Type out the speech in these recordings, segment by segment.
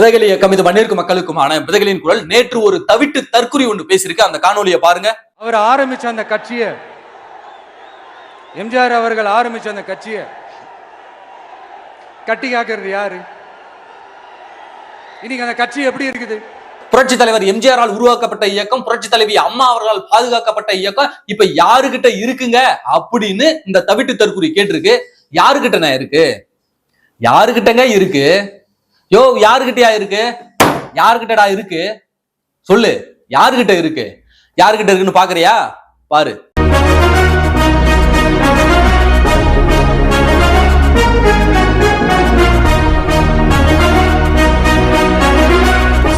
விதைகள் இயக்கம் இது மண்ணிற்கு மக்களுக்குமான. விதைகளின் குரல் நேற்று ஒரு தவிட்டு தற்குறி ஒன்று பேசியிருக்கு. அந்த காணொலியை பாருங்க. அவர் ஆரம்பிச்ச அந்த கட்சியை எம்ஜிஆர் அவர்கள் ஆரம்பிச்ச அந்த கட்சியை கட்டி காக்கிறது யாரு? இன்னைக்கு அந்த கட்சி எப்படி இருக்குது? புரட்சி தலைவர் எம்ஜிஆரால் உருவாக்கப்பட்ட இயக்கம் புரட்சி தலைவி அம்மா அவர்களால் பாதுகாக்கப்பட்ட இயக்கம் இப்ப யாருகிட்ட இருக்குங்க அப்படின்னு இந்த தவிட்டு தற்குறி கேட்டிருக்கு. யாருகிட்டண்ணா இருக்கு? யாருகிட்டங்க இருக்கு? யோ யாருகிட்டயா இருக்கு? யாருகிட்டடா இருக்கு? சொல்லு யாருகிட்ட இருக்கு? யாருகிட்ட இருக்குன்னு பாக்குறியா? பாரு.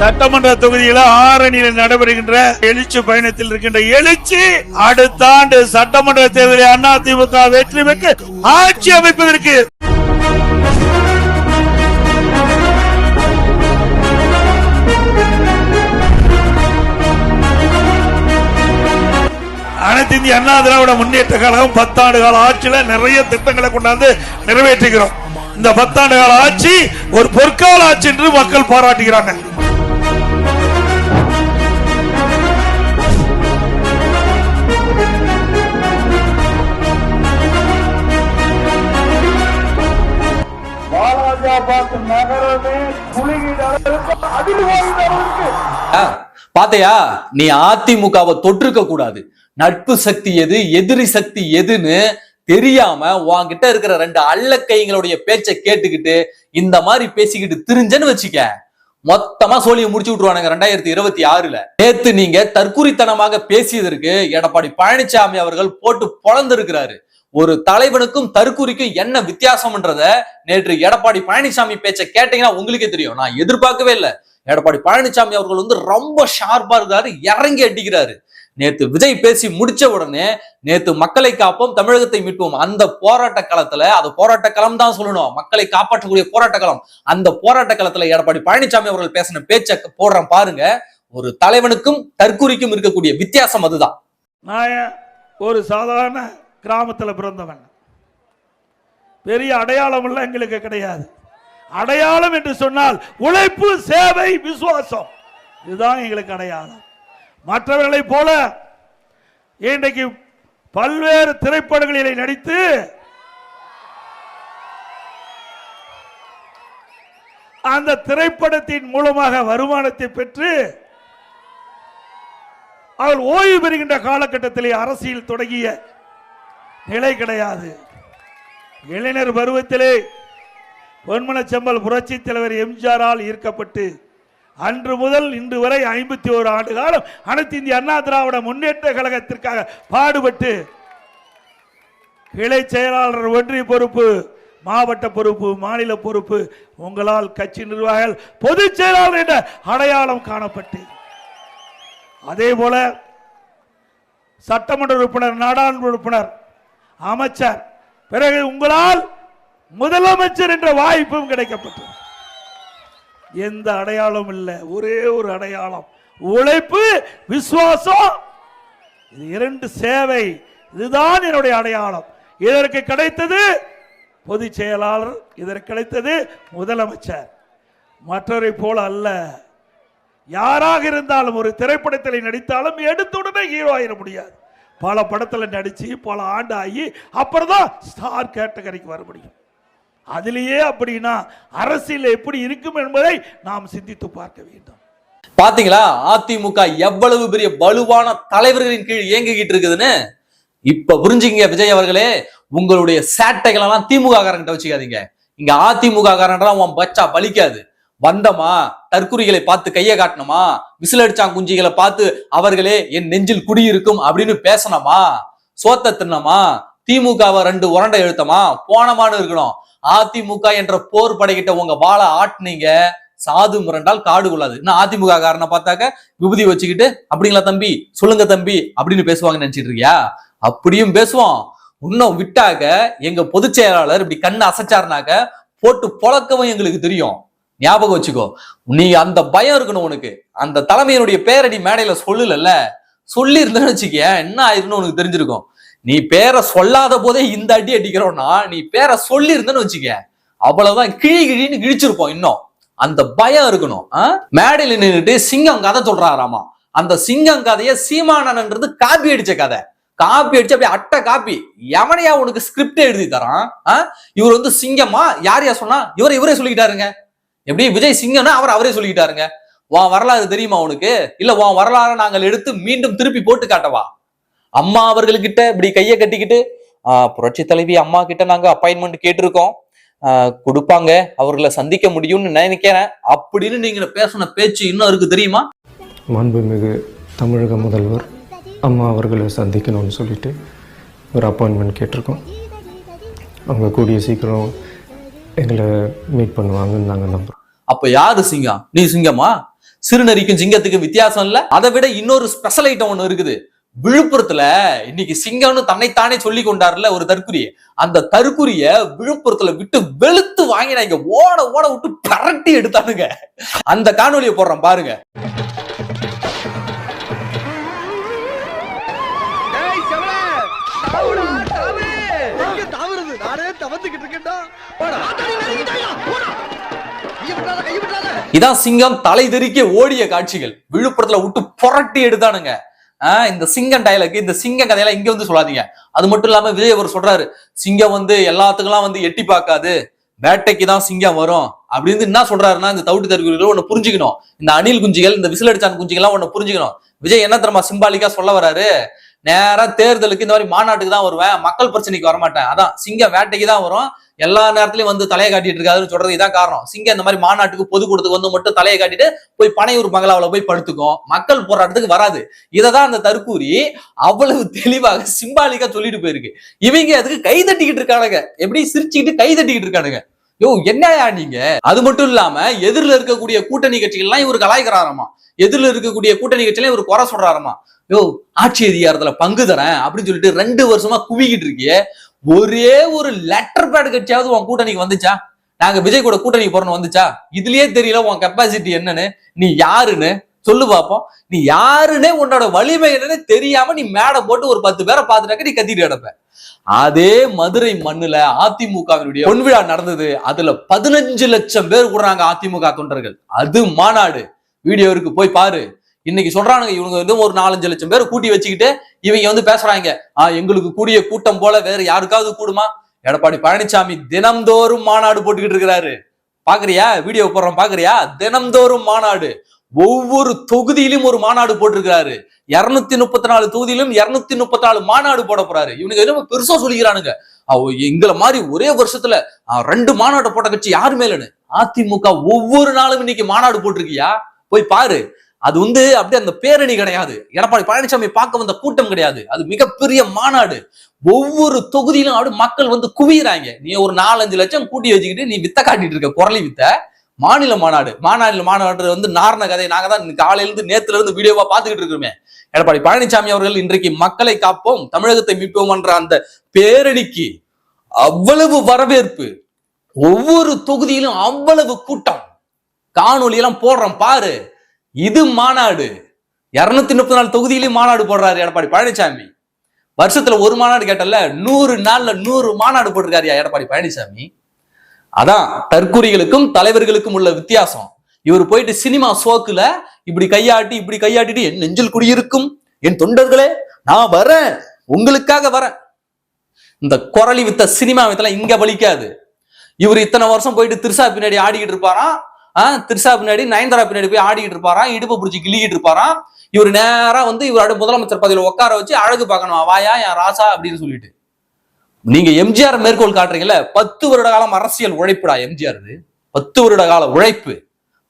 சட்டமன்ற தொகுதியில ஆரணியில் நடைபெறுகின்ற எழுச்சி பயணத்தில் இருக்கின்ற எழுச்சி அடுத்த ஆண்டு சட்டமன்ற தேர்தலில் அதிமுக வெற்றி பெற்று ஆட்சி அமைப்பதற்கு இந்திய அண்ணா திராவிட முன்னேற்ற கழகம் பத்தாண்டு கால ஆட்சியில நிறைய திட்டங்களை கொண்டாந்து நிறைவேற்றுகிறோம். இந்த பத்தாண்டு கால ஆட்சி ஒரு பொற்கால ஆட்சி என்று மக்கள் பாராட்டுகிறாங்க. நகரமே குலுங்கிட அளவுக்கு. ஆ, பாத்தையா நீ அதிமுகவை தொற்றுக்க கூடாது. நட்பு சக்தி எது எதிரி சக்தி எதுன்னு தெரியாம உன்கிட்ட இருக்கிற ரெண்டு அள்ளக்கைங்களுடைய பேச்சை கேட்டுக்கிட்டு இந்த மாதிரி பேசிக்கிட்டு திரிஞ்சன்னு வச்சுக்க. மொத்தமா சோழியை முடிச்சு விட்டுருவானுங்க ரெண்டாயிரத்தி இருபத்தி ஆறுல. நேத்து நீங்க தற்குறித்தனமாக பேசியதற்கு எடப்பாடி பழனிசாமி அவர்கள் போட்டு பொழந்திருக்கிறாரு. ஒரு தலைவனுக்கும் தற்குறிக்கும் என்ன வித்தியாசம்ன்றத நேற்று எடப்பாடி பழனிசாமி பேச்சை கேட்டீங்கன்னா உங்களுக்கே தெரியும். நான் எதிர்பார்க்கவே இல்லை. எடப்பாடி பழனிசாமி அவர்கள் வந்து ரொம்ப ஷார்ப்பா இருக்காரு இறங்கி அடிக்கிறாரு. நேத்து விஜய் பேசி முடிச்ச உடனே நேத்து மக்களை காப்போம் தமிழகத்தை மீட்போம். அந்த போராட்ட களத்துல அது போராட்ட களம் தான் சொல்லணும். மக்களை காப்பாற்றக்கூடிய போராட்ட களம். அந்த போராட்ட களத்துல எடப்பாடி பழனிசாமி அவர்கள் பேசின பேச்சை போடுறேன் பாருங்க. ஒரு தலைவனுக்கும் தற்குறிக்கும் இருக்கக்கூடிய வித்தியாசம் அதுதான். நான் ஒரு சாதாரண கிராமத்தில் பிறந்தவன். பெரிய அடையாளம் எல்லாம் எங்களுக்கு கிடையாது. அடையாளம் என்று சொன்னால் உழைப்பு சேவை விசுவாசம். இதுதான் எங்களுக்கு அடையாளம். மற்றவர்களை போல இன்றைக்கு பல்வேறு திரைப்படங்களில் நடித்து அந்த திரைப்படத்தின் மூலமாக வருமானத்தை பெற்று அவர் ஓய்வு பெறுகின்ற காலகட்டத்திலே அரசியல் தொடங்கிய நிலை கிடையாது. இளைஞர் பருவத்திலே பொன்மனச்செம்பல் புரட்சி தலைவர் எம்ஜிஆரால் ஈர்க்கப்பட்டு அன்று முதல் இன்று வரை ஐம்பத்தி ஓரு ஆண்டு காலம் அனைத்து இந்திய அண்ணா திராவிட முன்னேற்ற கழகத்திற்காக பாடுபட்டு கிளை செயலாளர் ஒன்றிய பொறுப்பு மாவட்ட பொறுப்பு மாநில பொறுப்பு உங்களால் கட்சி நிர்வாகிகள் பொதுச் செயலாளர் என்ற அடையாளம் காணப்பட்டு. அதே போல சட்டமன்ற உறுப்பினர் நாடாளுமன்ற உறுப்பினர் அமைச்சர். பிறகு உங்களால் முதலமைச்சர் என்ற வாய்ப்பும் கிடைக்கப்பட்டது. எந்த அடையாளம் இல்லை. ஒரே ஒரு அடையாளம். உழைப்பு விசுவாசம் இது இரண்டு சேவை. இதுதான் என்னுடைய அடையாளம். இதற்கு கிடைத்தது பொதுச் செயலாளர் இதற்கு கிடைத்தது முதலமைச்சர். மற்றவரை போல அல்ல. யாராக இருந்தாலும் ஒரு திரைப்படத்தில் நடித்தாலும் எடுத்த உடனே ஹீரோ ஆயிட முடியாது. பல படத்தில் நடித்து பல ஆண்டு ஆகி அப்புறம் தான் ஸ்டார் கேட்டகரிக்கு வர முடியும். அதுலேயே அப்படின்னா அரசியல் எப்படி இருக்கும் என்பதை நாம் சிந்தித்து பார்க்க வேண்டும். பாத்தீங்களா? அதிமுக எவ்வளவு பெரிய வலுவான தலைவர்களின் கீழ் இயங்கிக்கிட்டு இருக்குதுன்னு? இப்ப புரிஞ்சுங்க விஜய் அவர்களே உங்களுடைய சேட்டைகள் எல்லாம் திமுக காரங்கிட்ட வச்சுக்காதீங்க. இங்க அதிமுக காரங்கெல்லாம் உன் பச்சா பலிக்காது வந்தமா? தற்குறிகளை பார்த்து கையை காட்டணுமா? விசில் அடிச்சாங்க குஞ்சிகளை பார்த்து அவர்களே என் நெஞ்சில் குடியிருக்கும் அப்படின்னு பேசணுமா? சோத்த தின்னமா? திமுகவை ரெண்டு உரண்டை எழுத்தமா போனமான்னு இருக்கணும். அதிமுக என்ற போர் படைகிட்ட உங்க வாழை ஆட்டினீங்க. சாது முரண்டால் காடு கொள்ளாது. இன்னும் அதிமுக காரனை பார்த்தாக்க விபூதி வச்சுக்கிட்டு அப்படிங்களா தம்பி? சொல்லுங்க தம்பி. அப்படின்னு பேசுவாங்கன்னு நினைச்சிட்டு இருக்கியா? அப்படியும் பேசுவோம் இன்னும் விட்டாக்க எங்க பொதுச் செயலாளர் இப்படி கண்ணு அசைச்சாருனாக்க போட்டு பொழக்கவும் எங்களுக்கு தெரியும். ஞாபகம் வச்சுக்கோ. நீ அந்த பயம் இருக்கணும் உனக்கு. அந்த தலைமையினுடைய பேரடி மேடையில சொல்லல சொல்லி இருந்தேன்னு வச்சுக்க என்ன ஆயிருன்னு உனக்கு தெரிஞ்சிருக்கும். நீ பேரை சொல்லாத போதே இந்த அடி அடிக்கிறோம்னா நீ பேரை சொல்லி இருந்தேன்னு வச்சுக்க அவ்வளவுதான் கிழி கிழின்னு கிழிச்சிருப்போம் இன்னும். அந்த பயம் இருக்கணும். ஆ? மேடையில நின்றுட்டு சிங்கம் கதை சொல்றாராமா? அந்த சிங்கம் கதைய சீமானன்ன்றது காப்பி அடிச்ச கதை. காப்பி அடிச்சு அப்படியே அட்டை காப்பி. எவனையா உனக்கு ஸ்கிரிப்ட் எழுதி தரான்? ஆ? இவர் வந்து சிங்கமா? யார் யார் சொன்னா? இவரை இவரே சொல்லிக்கிட்டாருங்க. எப்படி விஜய் சிங்கம்னா அவர் அவரே சொல்லிக்கிட்டாருங்க. உன் வரலாறு தெரியுமா உனக்கு? இல்ல உன் வரலாறை நாங்கள் எடுத்து மீண்டும் திருப்பி போட்டு காட்டவா? அம்மா அவர்கள்கிட்ட இப்படி கையை கட்டிக்கிட்டு புரட்சி தலைவி அம்மா கிட்ட நாங்க அப்பாயின்மெண்ட் கேட்டிருக்கோம். கொடுப்பாங்க. அவர்களை சந்திக்க முடியும்னு நினைக்கிறேன். அப்படின்னு நீங்க பேசின பேச்சு இன்னும் இருக்கு தெரியுமா? மாண்புமிகு தமிழக முதல்வர் அம்மா அவர்களை சந்திக்கணும்னு சொல்லிட்டு ஒரு அப்பாயின்மெண்ட் கேட்டிருக்கோம். அவங்க கூடிய சீக்கிரம் எங்களை மீட் பண்ணுவாங்கன்னு நாங்கள் நம்புகிறோம் அப்ப யாரு சிங்கம் நீ சிங்கமா சிறுநரிக்கும் சிங்கத்துக்கும் வித்தியாசம் இல்ல? அதை விட இன்னொரு ஸ்பெஷல் ஐட்டம் ஒண்ணு இருக்குது. விழுப்புரத்துல இன்னைக்கு சிங்கம்னு தன்னைத்தானே சொல்லி கொண்டாருல ஒரு தற்குறிய அந்த தற்குறிய விழுப்புரத்துல விட்டு வெளுத்து வாங்கினாங்க ஓட ஓட விட்டு பரட்டி எடுத்தானுங்க. அந்த காணொளியை போடுறேன் பாருங்க. தாவுறது. நானே தவந்துகிட்டு இருக்கேன்டா. இதான் சிங்கம் தலை தெறிக்க ஓடிய காட்சிகள். விழுப்புரத்துல விட்டு புரட்டி எடுத்தானுங்க. ஆஹ் இந்த சிங்கம் டயலாக் இந்த சிங்கம் கதையெல்லாம் இங்க வந்து சொல்லாதீங்க. அது மட்டும் இல்லாம விஜய் அவர் சொல்றாரு சிங்கம் வந்து எல்லாத்துக்கெல்லாம் வந்து எட்டி பார்க்காது. வேட்டைக்கு தான் சிங்கம் வரும். அப்படின்னு என்ன சொல்றாருன்னா இந்த தவிட்டு தருகிறவர்கள் ஒண்ணு புரிஞ்சுக்கணும். இந்த அணில் குஞ்சுகள் இந்த விசிலடிச்சான் குஞ்சுகள்லாம் ஒண்ணு புரிஞ்சுக்கணும். விஜய் என்ன தெரியுமா சிம்பாலிக்கா சொல்ல வராரு? நேராக தேர்தலுக்கு இந்த மாதிரி மாநாட்டுக்கு தான் வருவேன். மக்கள் பிரச்சனைக்கு வரமாட்டேன். அதான் சிங்கம் வேட்டைக்கு தான் வரும். எல்லா நேரத்திலயும் வந்து தலையை காட்டிட்டு இருக்காருன்னு சொல்றது இதான் காரணம். சிங்கம் இந்த மாதிரி மாநாட்டுக்கு பொதுக்கூட்டத்துக்கு வந்து மட்டும் தலையை காட்டிட்டு போய் பனையூர் மங்களாவில் போய் படுத்துக்கும். மக்கள் போராட்டத்துக்கு வராது. இததான் அந்த தற்கூரி அவ்வளவு தெளிவாக சிம்பாலிக்கா சொல்லிட்டு போயிருக்கு. இவங்க அதுக்கு கை தட்டிக்கிட்டு இருக்கானுங்க. எப்படி சிரிச்சுக்கிட்டு கை தட்டிக்கிட்டு இருக்கானுங்க. யோ என்னயா நீங்க? அது மட்டும் இல்லாம எதிரில் இருக்கக்கூடிய கூட்டணி கட்சிகள்லாம் இவர் கலாய்க்கிறாராமா? எதிரில் இருக்கக்கூடிய கூட்டணி கட்சியில இவர் குறை சொல்றாராமா? யோ ஆட்சி அதிகாரத்துல பங்கு தரேன் அப்படின்னு சொல்லிட்டு ரெண்டு வருஷமா குவிக்கிட்டு இருக்கியே. ஒரே ஒரு லெட்டர் பேட் கட்சியாவது உன் கூட்டணிக்கு வந்துச்சா? நாங்க விஜய் கூட கூட்டணி போறோம்னு வந்துச்சா? இதுலயே தெரியல உன் கெப்பாசிட்டி என்னன்னு. நீ யாருன்னு? சொல்லு பார்ப்போம் நீ யாருன்னே உன்னோட வலிமை என்னன்னு தெரியாம நீ மேடை போட்டு ஒரு பத்து பேரை பார்த்துட்டாக்க நீ கத்திட்டு கிடப்ப. அதே மதுரை மண்ணுல அதிமுகவினுடைய பொன்விழா நடந்தது. அதுல பதினஞ்சு லட்சம் பேர் கூடுறாங்க அதிமுக தொண்டர்கள். அது மாநாடு. வீடியோ இருக்கு போய் பாரு. இன்னைக்கு சொல்றானுங்க இவங்க வந்து ஒரு நாலஞ்சு லட்சம் பேர் கூட்டி வச்சுக்கிட்டு இவங்க வந்து பேசுறாங்க. ஆஹ் எங்களுக்கு கூடிய கூட்டம் போல வேற யாருக்காவது கூடுமா? எடப்பாடி பழனிசாமி தினம்தோறும் மாநாடு போட்டுக்கிட்டு இருக்கிறாரு. பாக்குறியா? வீடியோ போடுறோம் பாக்குறியா? தினம்தோறும் மாநாடு. ஒவ்வொரு தொகுதியிலும் ஒரு மாநாடு போட்டிருக்கிறாரு. இருநூத்தி முப்பத்தி நாலு தொகுதியிலும் இருநூத்தி முப்பத்தி நாலு மாநாடு போட போறாரு. இவனுக்கு எதுவும் பெருசா சொல்லிக்கிறானுங்க. எங்களை மாதிரி ஒரே வருஷத்துல ரெண்டு மாநாட்டை போட்ட கட்சி யாரு மேலன்னு? அதிமுக ஒவ்வொரு நாளும் இன்னைக்கு மாநாடு போட்டிருக்கியா? போய் பாரு. அது வந்து அப்படியே அந்த பேரணி கிடையாது. எடப்பாடி பழனிசாமி பார்க்க வந்த கூட்டம் கிடையாது. அது மிகப்பெரிய மாநாடு. ஒவ்வொரு தொகுதியிலும் அப்படி மக்கள் வந்து குவியறாங்க. நீ ஒரு நாலஞ்சு லட்சம் கூட்டி வச்சுக்கிட்டு நீ வித்த காட்டிட்டு இருக்க குரலி வித்த. மாநில மாநாடு. மாநாடு மாநாடு வந்து நாரண கதை. நாங்க தான் காலையில இருந்து நேத்துல இருந்து வீடியோவா பாத்துக்கிட்டு இருக்கிறோமே. எடப்பாடி பழனிசாமி அவர்கள் இன்றைக்கு மக்களை காப்போம் தமிழகத்தை மீட்போம் என்ற அந்த பேரணிக்கு அவ்வளவு வரவேற்பு. ஒவ்வொரு தொகுதியிலும் அவ்வளவு கூட்டம். காணொலி எல்லாம் போடுறோம் பாரு. இது மாநாடு. இருநூத்தி முப்பத்தி நாலு தொகுதியிலும் மாநாடு போடுறாரு எடப்பாடி பழனிசாமி வருஷத்துல ஒரு மாநாடு கேட்டல நூறு நாள்ல நூறு மாநாடு போட்டிருக்காருயா எடப்பாடி பழனிசாமி அதான் தற்குறிகளுக்கும் தலைவர்களுக்கும் உள்ள வித்தியாசம். இவர் போயிட்டு சினிமா சோக்குல இப்படி கையாட்டி இப்படி கையாட்டிட்டு என் நெஞ்சில் குடியிருக்கும். என் தொண்டர்களே நான் வரேன். உங்களுக்காக வரேன். இந்த குரலி வித்த சினிமா வித்தெல்லாம் இங்க வலிக்காது. இவர் இத்தனை வருஷம் போயிட்டு திருசா பின்னாடி ஆடிக்கிட்டு இருப்பாராம் ஆஹ் திருசா பின்னாடி நயன்தாரா பின்னாடி போய் ஆடிக்கிட்டு இருப்பாராம் இடுப்பு பிடிச்சி கிள்ளிக்கிட்டு இருப்பாராம் இவர் நேரா வந்து இவர் முதலமைச்சர் பதவியில உட்கார வச்சு அழகு பார்க்கணும். வாயா என் ராசா அப்படின்னு சொல்லிட்டு. நீங்க எம்ஜிஆர் மேற்கோள் காட்டுறீங்கல்ல பத்து வருட காலம் அரசியல் உழைப்புடா எம்ஜிஆர் பத்து வருட கால உழைப்பு.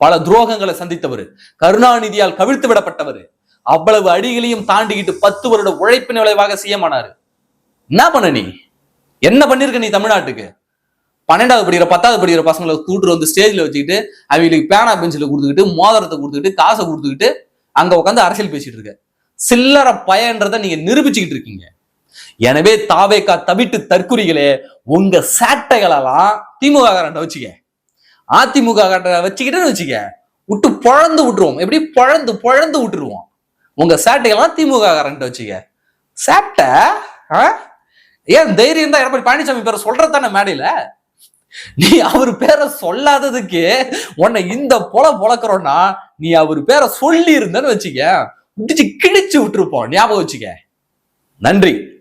பல துரோகங்களை சந்தித்தவர். கருணாநிதியால் கவிழ்த்து விடப்பட்டவர். அவ்வளவு அடிகளையும் தாண்டிக்கிட்டு பத்து வருட உழைப்பின் விளைவாக சிஎமானாரு என்ன பண்ண நீ? என்ன பண்ணிருக்க நீ தமிழ்நாட்டுக்கு? பன்னெண்டாவது படிக்கிற பத்தாவது படிக்கிற பசங்களை கூட்டு வந்து ஸ்டேஜ்ல வச்சுக்கிட்டு அவங்களுக்கு பேனா பென்சில கொடுத்துக்கிட்டு மோதிரத்தை கொடுத்துக்கிட்டு காசை கொடுத்துக்கிட்டு அங்க உட்காந்து அரசியல் பேசிட்டு இருக்க. சில்லற பயன்றதை நீங்க நிரூபிச்சுக்கிட்டு இருக்கீங்க. எனவே தாவேக்கா தவிட்டு தற்குறிகளே உங்க சேட்டைகளெல்லாம் திமுக காரண்ட வச்சுக்க. அதிமுக காரண்ட வச்சுக்கிட்டேன்னு வச்சுக்க. விட்டு பொழந்து விட்டுருவோம். எப்படி? பொழந்து பொழந்து விட்டுருவோம். உங்க சேட்டைகள்லாம் திமுக காரண்ட வச்சுக்க. சேட்டை ஆ? ஏன் தைரியம் தான் எடப்பாடி பழனிசாமி பேரை சொல்றது தானே மேடையில? நீ அவர் பேரை சொல்லாததுக்கு உன்னை இந்த பொல பொழக்கிறோம்னா நீ அவர் பேரை சொல்லி இருந்தன்னு வச்சுக்க. முடிச்சு கிழிச்சு விட்டுருப்போம். ஞாபகம் வச்சுக்க. நன்றி.